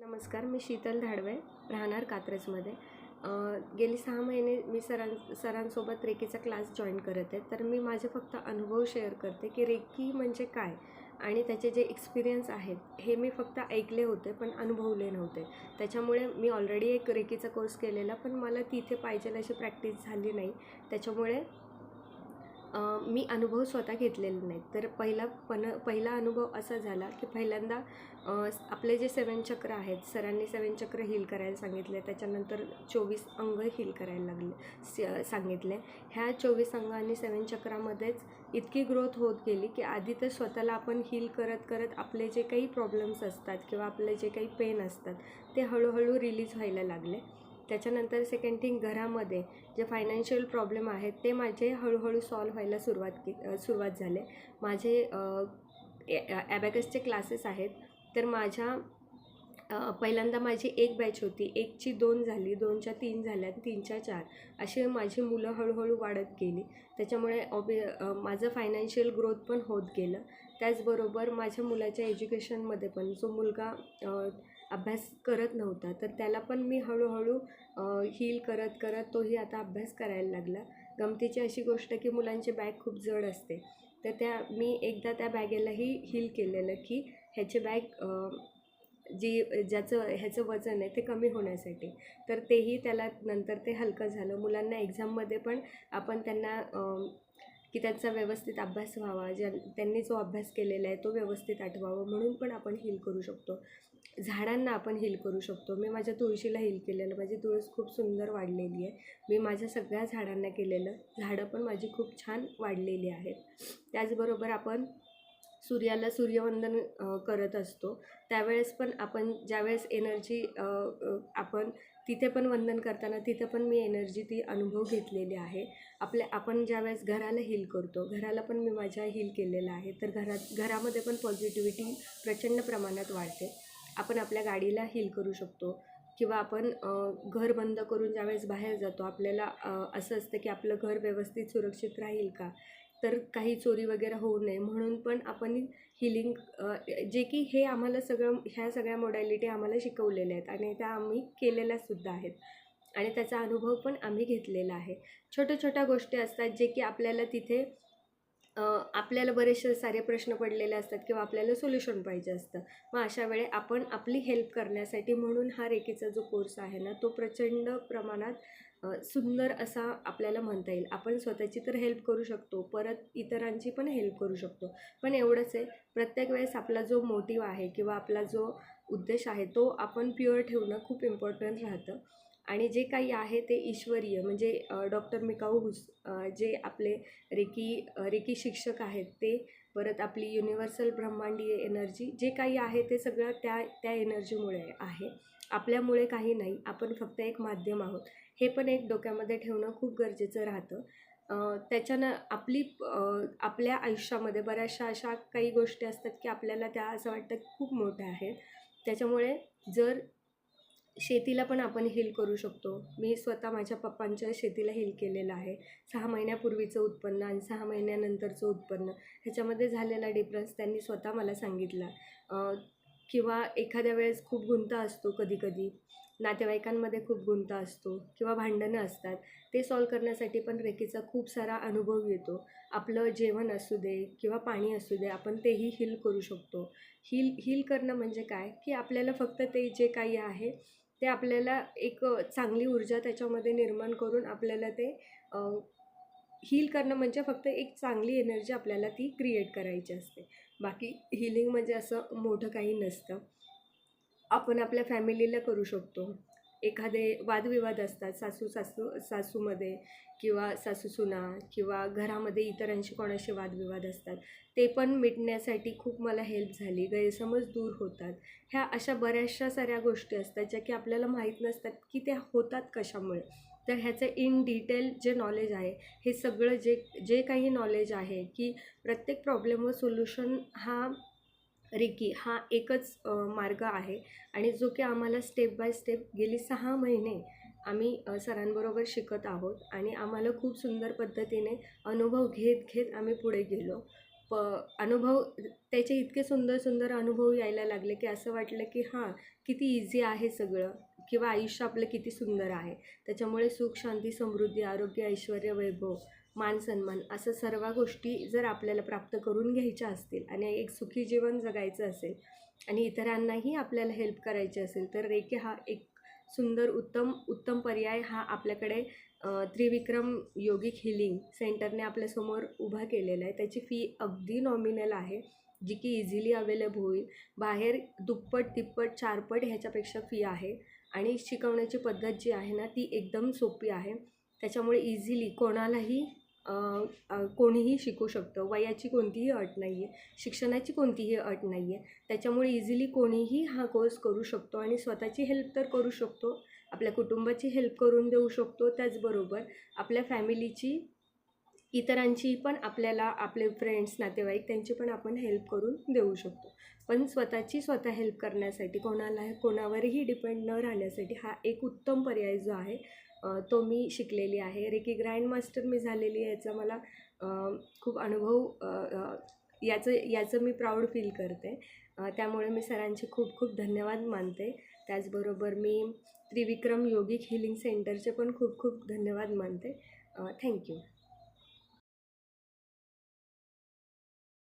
नमस्कार मी शीतल धाडवे राहणार कात्रजमध्ये. गेली सहा महिने मी सरां सरांसोबत रेकीचा क्लास जॉईन करत आहे. तर मी माझे फक्त अनुभव शेअर करते की रेकी म्हणजे काय आणि त्याचे जे एक्सपिरियन्स आहेत हे मी फक्त ऐकले होते पण अनुभवले नव्हते. त्याच्यामुळे मी ऑलरेडी एक रेकीचा कोर्स केलेला पण मला तिथे पाहिजे अशी प्रॅक्टिस झाली नाही. त्याच्यामुळे मी अनुभव स्वतः घेतलेले नाहीत. तर पहिला पण पहिला अनुभव असा झाला की पहिल्यांदा आपले जे सेवन चक्र आहेत सरांनी सेवन चक्र हील करायला सांगितले त्याच्यानंतर चोवीस अंग हील करायला लागले स सांगितले. ह्या चोवीस अंग आणि सेवन चक्रामध्येच इतकी ग्रोथ होत गेली की आधी तर स्वतःला आपण हील करत करत आपले जे काही प्रॉब्लेम्स असतात किंवा आपले जे काही पेन असतात ते हळूहळू रिलीज व्हायला लागले. त्याच्यानंतर सेकंड थिंग घरामध्ये जे फायनान्शियल प्रॉब्लेम आहेत ते माझे हळूहळू सॉल्व्ह व्हायला सुरुवात के सुरुवात झाले. माझे ॲबॅकसचे क्लासेस आहेत. तर माझ्या पहिल्यांदा माझी एक बॅच होती. एकची दोन झाली दोनच्या तीन झाल्या तीनच्या चार. अशी माझी मुलं हळूहळू वाढत गेली. त्याच्यामुळे ऑबि माझं फायनान्शियल ग्रोथ पण होत गेलं. त्याचबरोबर माझ्या मुलाच्या एज्युकेशनमध्ये पण जो मुलगा अभ्यास करत नव्हता. तर त्याला पण मी हळूहळू हील करत करत तोही आता अभ्यास करायला लागला. गमतीची अशी गोष्ट की मुलांची बॅग खूप जड असते. तर त्या मी एकदा त्या बॅगेलाही हील केलेलं की ह्याची बॅग जी ज्याचं ह्याचं वजन आहे ते कमी होण्यासाठी. तर तेही त्याला नंतर ते हलकं झालं. मुलांना एक्झाममध्ये पण आपण त्यांना की त्यांचा व्यवस्थित अभ्यास व्हावा. ज्या त्यांनी जो अभ्यास केलेला आहे तो व्यवस्थित आठवावा म्हणून पण आपण हील करू शकतो. झाडांना आपण हील करू शकतो. मी माझ्या तुळशीला हील केलेलं माझी तुळस खूप सुंदर वाढलेली आहे. मी माझ्या सगळ्या झाडांना केलेलं झाडं पण माझी खूप छान वाढलेली आहेत. त्याचबरोबर आपण सूर्याला सूर्यवंदन करत असतो. त्यावेळेस पण आपण ज्यावेळेस एनर्जी आपण तिथे पण वंदन करताना तिथे पण मी एनर्जी ती अनुभव घेतलेली आहे. आपल्या आपण ज्यावेळेस घराला हील करतो घराला पण मी माझ्या हील केलेलं आहे. तर घरात घरामध्ये पण पॉझिटिव्हिटी प्रचंड प्रमाणात वाढते. आपण आपल्या गाडीला हील करू शकतो. किंवा आपण घर बंद करून ज्यावेळेस बाहेर जातो आपल्याला असं असतं की आपलं घर व्यवस्थित सुरक्षित राहील का? तर काही चोरी वगैरे होऊ नये. म्हणून पण आपण हिलिंग जे की हे आम्हाला सगळं ह्या सगळ्या मोडॅलिटी आम्हाला शिकवलेल्या आहेत आणि त्या आम्ही केलेल्यासुद्धा आहेत. आणि त्याचा अनुभव पण आम्ही घेतलेला आहे. छोट्या छोट्या गोष्टी असतात जे की आपल्याला तिथे आपल्याला बरेचसे सारे प्रश्न पडलेले असतात किंवा आपल्याला सोल्युशन पाहिजे असतं. मग अशा वेळे आपण आपली हेल्प करण्यासाठी म्हणून हा रेकीचा जो कोर्स आहे ना तो प्रचंड प्रमाणात सुंदर असा आपल्याला म्हणता येईल. आपण स्वतःची तर हेल्प करू शकतो परत इतरांची पण हेल्प करू शकतो. पण एवढंच आहे प्रत्येक वेळेस आपला जो मोटिव आहे किंवा आपला जो उद्देश आहे तो आपण प्युअर ठेवणं खूप इम्पॉर्टंट राहतं. आणि जे काही आहे ते ईश्वरीय. म्हणजे डॉक्टर मिकाऊ हुस जे आपले रेकी रेकी शिक्षक आहेत ते परत आपली युनिव्हर्सल ब्रह्मांडीय एनर्जी जे काही आहे ते सगळं त्या त्या एनर्जीमुळे आहे. आपल्यामुळे काही नाही. आपण फक्त एक माध्यम आहोत. हे पण एक डोक्यामध्ये ठेवणं खूप गरजेचं राहतं. त्याच्यानं आपली आपल्या आयुष्यामध्ये बऱ्याचशा अशा काही गोष्टी असतात की आपल्याला त्या असं वाटतं की खूप मोठ्या आहेत. त्याच्यामुळे जर शेतीला पण आपण हील करू शकतो. मी स्वतः माझ्या पप्पांच्या शेतीला हील केलेलं आहे. सहा महिन्यापूर्वीचं उत्पन्न आणि सहा महिन्यानंतरचं उत्पन्न ह्याच्यामध्ये झालेला डिफरन्स त्यांनी स्वतः मला सांगितला. किंवा एखाद्या वेळेस खूप गुंता असतो कधीकधी नातेवाईकांमध्ये खूप गुंता असतो किंवा भांडणं असतात ते सॉल्व करण्यासाठी पण रेकीचा खूप सारा अनुभव येतो. आपलं जेवण असू दे किंवा पाणी असू दे आपण तेही हील करू शकतो. हील हील करणं म्हणजे काय? की आपल्याला फक्त ते जे काही आहे ते आपल्याला एक चांगली ऊर्जा त्याच्यामध्ये निर्माण करून आपल्याला ते हील करणं म्हणजे फक्त एक चांगली एनर्जी आपल्याला ती क्रिएट करायची असते. बाकी हिलिंग म्हणजे असं मोठं काही नसतं. आपण आपल्या फॅमिलीला करू शकतो. एखादे वादविवाद असतात सासू सासू सासूमध्ये किंवा सासू सुना किंवा घरामध्ये इतरांशी कोणाशी वादविवाद असतात ते पण मिटण्यासाठी खूप मला हेल्प झाली गैरसमज दूर होतात. ह्या अशा बऱ्याचशा साऱ्या गोष्टी असतात ज्या की आपल्याला माहीत नसतात की त्या होतात कशामुळे. तर ह्याचं इन डिटेल जे नॉलेज आहे हे सगळं जे जे काही नॉलेज आहे की प्रत्येक प्रॉब्लेमवर सोल्युशन हा रिकी हा एकच मार्ग आहे आणि जो की आम्हाला स्टेप बाय स्टेप गेली सहा महिने आम्ही सरांबरोबर शिकत आहोत आणि आम्हाला खूप सुंदर पद्धतीने अनुभव घेत घेत आम्ही पुढे गेलो. प अनुभव त्याचे इतके सुंदर सुंदर अनुभव यायला लागले की असं वाटलं की हां किती इझी आहे सगळं किंवा आयुष्य आपलं किती सुंदर आहे. त्याच्यामुळे सुख शांती समृद्धी आरोग्य ऐश्वर वैभव मान सन्मान असं सर्व गोष्टी जर आपल्याला प्राप्त करून घ्यायच्या असतील आणि एक सुखी जीवन जगायचं असेल आणि इतरांनाही आपल्याला हेल्प करायची असेल तर रेकी हा एक सुंदर उत्तम उत्तम पर्याय हा आपल्याकडे त्रिविक्रम योगिक हिलिंग सेंटरने आपल्यासमोर उभा केलेला आहे. त्याची फी अगदी नॉमिनल आहे जी की इझिली अवेलेबल होईल. बाहेर दुप्पट तिप्पट चारपट ह्याच्यापेक्षा फी आहे आणि शिकवण्याची पद्धत जी आहे ना ती एकदम सोपी आहे. त्याच्यामुळे इझिली कोणालाही कोणीही शिकू शकतं. वयाची कोणतीही अट नाही आहे शिक्षणाची कोणतीही अट नाही आहे त्याच्यामुळे इझिली कोणीही हा कोर्स करू शकतो आणि स्वतःची हेल्प तर करू शकतो. आपल्या कुटुंबाची हेल्प करून देऊ शकतो त्याचबरोबर आपल्या फॅमिलीची इतरांची पण आपल्याला आपले फ्रेंड्स नातेवाईक त्यांची पण आपण हेल्प करून देऊ शकतो. पण स्वतःची स्वतः हेल्प करण्यासाठी कोणाला कोणावरही डिपेंड न राहण्यासाठी हा एक उत्तम पर्याय जो आहे तो मी शिकलेली आहे. रेकी ग्रँड मास्टर मी झालेली आहे याचा मला खूप अनुभव याचं याचं मी प्राऊड फील करते. त्यामुळे मी सरांचे खूप खूप धन्यवाद मानते. त्याचबरोबर मी त्रिविक्रम योगिक हिलिंग सेंटरचे पण खूप खूप धन्यवाद मानते. थँक्यू